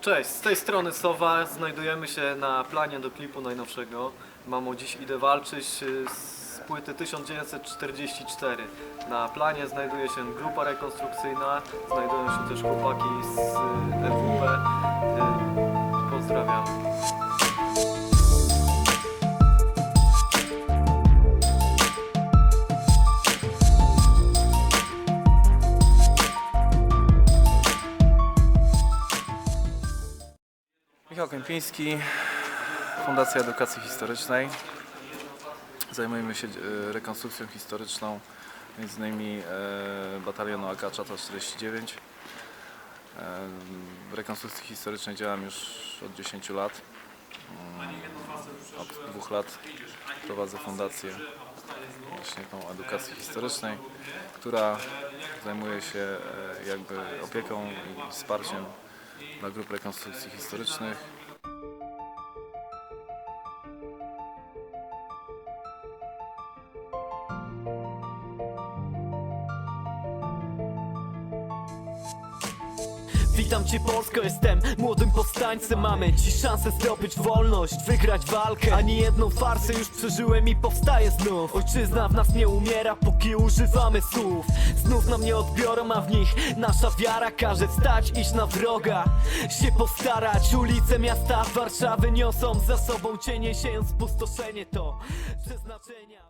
Cześć, z tej strony Sowa. Znajdujemy się na planie do klipu najnowszego. Mamo, dziś idę walczyć y, z płyty 1944. Na planie znajduje się grupa rekonstrukcyjna, znajdują się też chłopaki z y, FWP. Y, Pozdrawiam. Michał Kępiński, Fundacja Edukacji Historycznej. Zajmujemy się e, rekonstrukcją historyczną, między innymi e, batalionu AK Czata 49. E, W rekonstrukcji historycznej działam już od 10 lat. Mm, Od dwóch lat prowadzę fundację właśnie tą edukacji historycznej, która zajmuje się jakby opieką i wsparciem dla grup rekonstrukcji historycznych. Witam Cię Polsko, jestem młodym powstańcem. Mamy dziś szansę zdobyć wolność, wygrać walkę. Ani jedną farsę już przeżyłem i powstaję znów. Ojczyzna w nas nie umiera, póki używamy słów. Znów nam nie odbiorą, a w nich nasza wiara Każe stać, iść na wroga, się postarać Ulice miasta Warszawy niosą za sobą cienie Siejąc spustoszenie to przeznaczenia